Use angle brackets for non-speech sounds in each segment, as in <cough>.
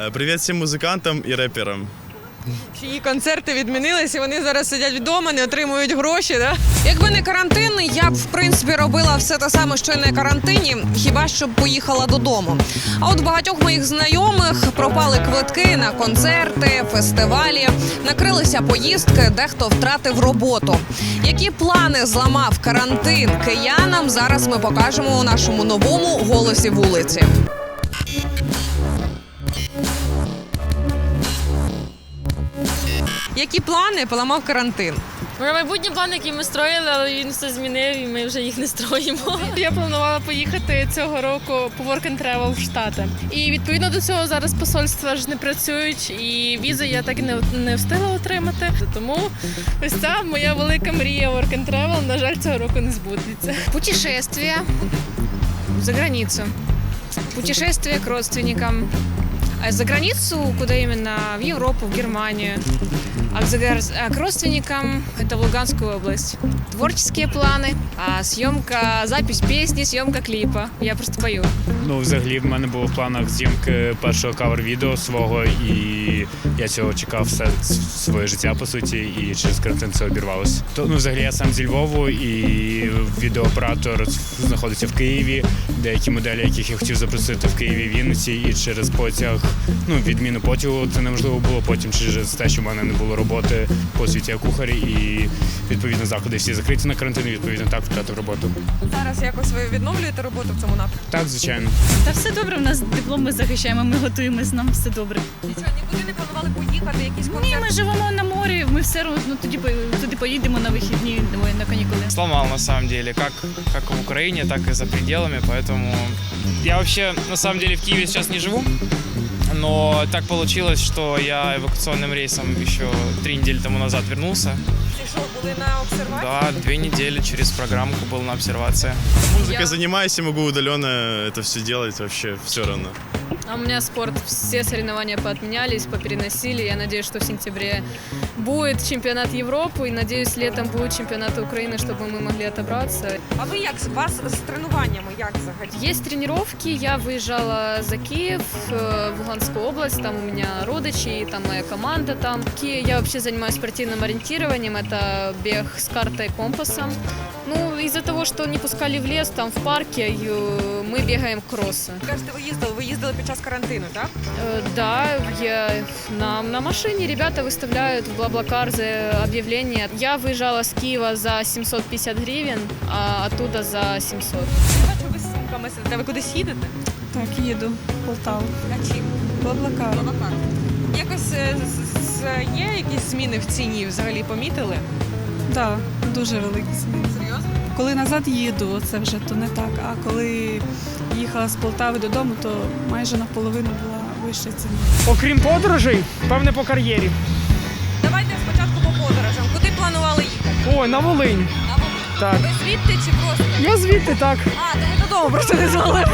Э, Привет всем музыкантам и рэперам. Чиї концерти відмінилися, і вони зараз сидять вдома, не отримують гроші. Да? Якби не карантин, я б в принципі робила все те саме, що й на карантині, хіба що б поїхала додому. А от у багатьох моїх знайомих пропали квитки на концерти, фестивалі, накрилися поїздки, дехто втратив роботу. Які плани зламав карантин киянам? Зараз ми покажемо у нашому новому голосі вулиці. Які плани поламав карантин? Про майбутні плани, які ми строїли, але він все змінив, і ми вже їх не строїмо. Я планувала поїхати цього року по Work and Travel в Штати. І відповідно до цього зараз посольства ж не працюють, і візи я так і не, не встигла отримати. Тому ось ця моя велика мрія Work and Travel, на жаль, цього року не збудеться. Путешествие за границу. Путешествие к родственникам. А за границу куда именно? В Европу, в Германию А к, загар- а к родственникам это в Луганскую область. Творческие планы, а съемка, запись песни, съемка клипа. Я просто пою. Ну, взагалі, в мене було в планах зйомки першого кавер-відео свого, і я цього чекав все своє життя, по суті, і через карантин це обірвалося. То ну, взагалі я сам зі Львову, і відеооператор знаходиться в Києві. Деякі моделі, яких я хотів запросити в Києві Вінниці, і через потяг, ну, відміну потягу це неможливо було. Потім через те, що в мене не було роботи по освіті кухарі, і відповідно заходи всі закриті на карантин, і відповідно так втратив роботу. Зараз якось ви відновлюєте роботу в цьому напрямку? Так, звичайно. Та все добре, у нас диплом ми захищаємо, ми готуємось, нам все добре. Нічого, нікуди не планували поїхати, якісь Ні, ми живемо на морі, ми все одно ну, тоді по- туди поїдемо на вихідні, ой, на канікули. сломал на самом деле, как, как в Украине, так и за пределами, поэтому я вообще на самом деле в Киеве сейчас не живу, но так получилось, что я эвакуационным рейсом еще три недели тому назад вернулся. Ці що, були на обсервації? Да, две недели через программку был на обсервации. Музыкой занимаюсь и могу удаленно это все делать вообще все равно. А у меня спорт, все соревнования поотменялись, попереносили. Я надеюсь, что в сентябре будет чемпионат Европы, и надеюсь, летом будет чемпионат Украины, чтобы мы могли отобраться. А ви як у вас з тренуваннями? Як взагалі? Есть тренировки. Я выезжала за Киев, э, в Луганскую область. Там у меня родичи, там моя команда там. В Киеве я вообще занимаюсь спортивным ориентированием. Это бег с картой и компасом. Ну, из-за того, что не пускали в лес, там в парке, э, мы бегаем кроссы. Кажете, ви їздили, ви їздили під час карантину, так? Э, Да, я на, на машине ребята выставляют в Блаблакар за объявление. Я выезжала с Киева за 750 гривен, а оттуда за 700. Я бачу, ви з сумками сидите. Ви кудись їдете? Так, їду в Полтаву. На чим? Блаблакар. Блаблакар. Якось е, з- з- є якісь зміни в ціні взагалі помітили? Так, дуже великі зміни. Серйозно? Коли назад їду, це вже то не так. А коли їхала з Полтави додому, то майже наполовину була вища ціна. Окрім подорожей, певне по кар'єрі. Давайте спочатку по подорожам. Куди планували їхати? Ой, на Волинь. На Волинь. Так. Ви звідти чи просто? Я звідти так. А, то ви додому просто не звали.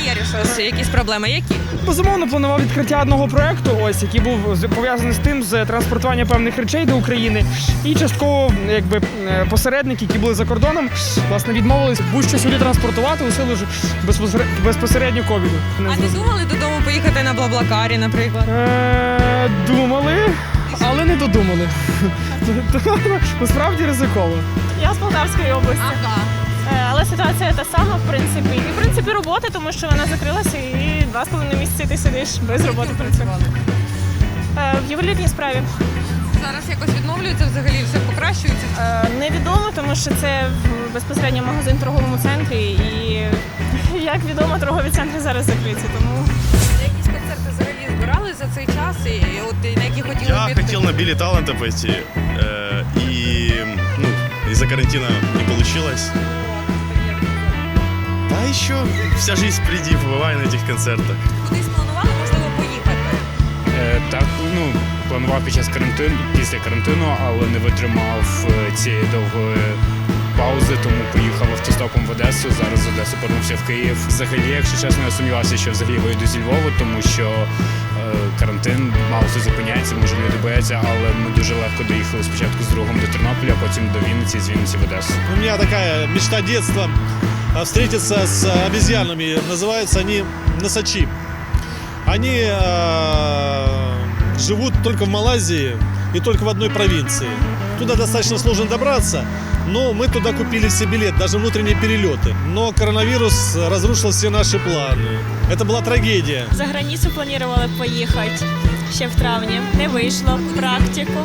Кар'єрі щось, якісь проблеми. Які? Безумовно, планував відкриття одного проекту, ось який був пов'язаний з тим з транспортуванням певних речей до України. І частково, якби е, посередники, які були за кордоном, власне, відмовились будь-що сюди транспортувати у силу ж безпосередньо ковіду. А не думали додому поїхати на Блаблакарі, наприклад? Е, Думали, але не додумали. <laughs> Насправді ризиково. Я з Полтавської області, Ага. Е, ситуація та сама, в принципі. І в принципі робота, тому що вона закрилася, і два з половиною місяці ти сидиш без роботи. в принципі. Е, В ювелірній справі. Зараз якось відновлюється взагалі, все покращується. Е, Невідомо, тому що це в- безпосередньо магазин в торговому центрі, і <laughs> як відомо, торгові центри зараз закриті. Тому Якісь концерти взагалі збирали за цей час, і от і на які хотіли Я піти? хотел на Билли Таланта пойти, э, и ну, из-за карантина не получилось. А еще вся жизнь впереди, побывай на этих концертах. Кудись планували, можливо, поїхати. Е, Так, ну планував під час карантину, після карантину, але не витримав е, цієї довгої паузи, тому поїхав автостопом в Одесу. Зараз з Одеси повернувся в Київ. Взагалі, якщо чесно, я сумнівався, що взагалі вийду зі Львова, тому що е, карантин мало хто зупиняється, може люди бояться, але ми дуже легко доїхали спочатку з другом до Тернополя, потім до Вінниці, з Вінниці в Одесу. У меня такая мечта детства а, встретиться с обезьянами. Называются они носачи. Они э, живут только в Малайзии и только в одной провинции. Туда достаточно сложно добраться, но мы туда купили все билеты, даже внутренние перелеты. Но коронавирус разрушил все наши планы. Это была трагедия. За границю планували поїхати ще в травні. Не вийшло практику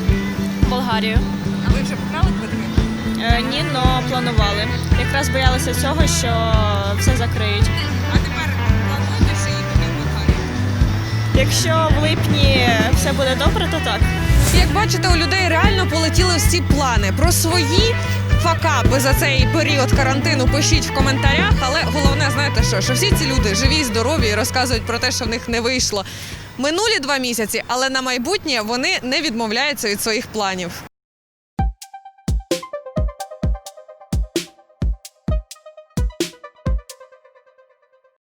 в Болгарію. А ви вже покрали квитки? Е, ні, але планували. Якраз боялися цього, що все закриють. А тепер плануєте ще їхати в Болгарію? Якщо в липні все буде добре, то так. Як бачите, у людей реально полетіли всі плани. Про свої факапи за цей період карантину пишіть в коментарях. Але головне, знаєте що, що всі ці люди живі, здорові і розказують про те, що в них не вийшло. Минулі два місяці, але на майбутнє вони не відмовляються від своїх планів.